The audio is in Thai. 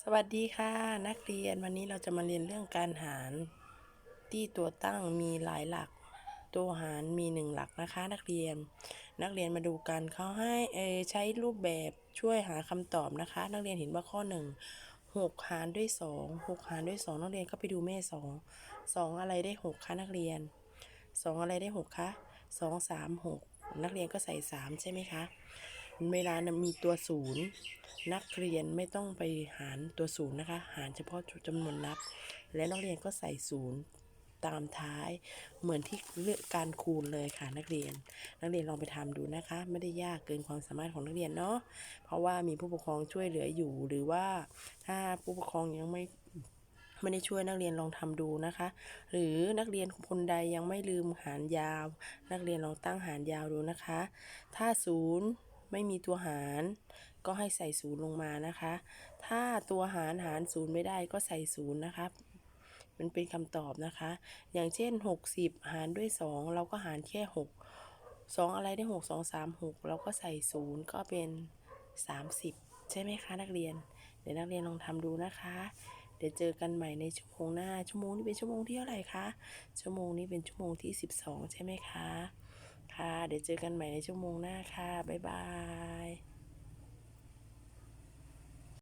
สวัสดีค่ะ นักเรียนวันนี้เราจะมาเรียนเรื่องการหารที่ตัวตั้งมีหลายหลัก ตัวหารมีหนึ่งหลักนะคะ นักเรียน นักเรียนมาดูกันเขาให้เอใช้รูปแบบช่วยหาคำตอบนะคะ นักเรียนเห็นว่าข้อหนึ่งหกหารด้วยสองหกหารด้วยสองนักเรียนก็ไปดูแม่สองสองอะไรได้หกคะนักเรียนสองอะไรได้หกคะสองสามหกนักเรียนก็ใส่สามใช่ไหมคะ เวลานะมีตัวศูนย์นักเรียนไม่ต้องไปหารตัวศูนย์นะคะ หารเฉพาะจำนวนนับ และนักเรียนก็ใส่ศูนย์ตามท้ายเหมือนที่เลือกการคูณเลยค่ะนักเรียน นักเรียนลองไปทำดูนะคะ ไม่ได้ยากเกินความสามารถของนักเรียนเนาะเพราะว่ามีผู้ปกครองช่วยเหลืออยู่ หรือว่าถ้าผู้ปกครองยังไม่ไม่ได้ช่วยนักเรียนลองทำดูนะคะ หรือนักเรียนคนใดยังไม่ลืมหารยาว นักเรียนลองตั้งหารยาวดูนะคะ ถ้าศูนย์ ไม่มีตัวหาร ก็ให้ใส่ศูนย์ลงมานะคะ ถ้าตัวหารหารศูนย์ไม่ได้ก็ใส่ศูนย์นะคะมันเป็นคำตอบนะคะ อย่างเช่น 60 หารด้วย 2 เราก็หารแค่ 6 2 อะไรได้ 6 2 3 6 เราก็ใส่ศูนย์ก็เป็น 30 ใช่ไหมคะนักเรียน เดี๋ยวนักเรียนลองทำดูนะคะ เดี๋ยวเจอกันใหม่ในชั่วโมงหน้า ชั่วโมงนี้เป็นชั่วโมงที่เท่าไหร่คะ ชั่วโมงนี้เป็นชั่วโมงที่ 12 ใช่ไหมคะ ค่ะ เดี๋ยวเจอกันใหม่ในชั่วโมงหน้าค่ะ บ๊ายบาย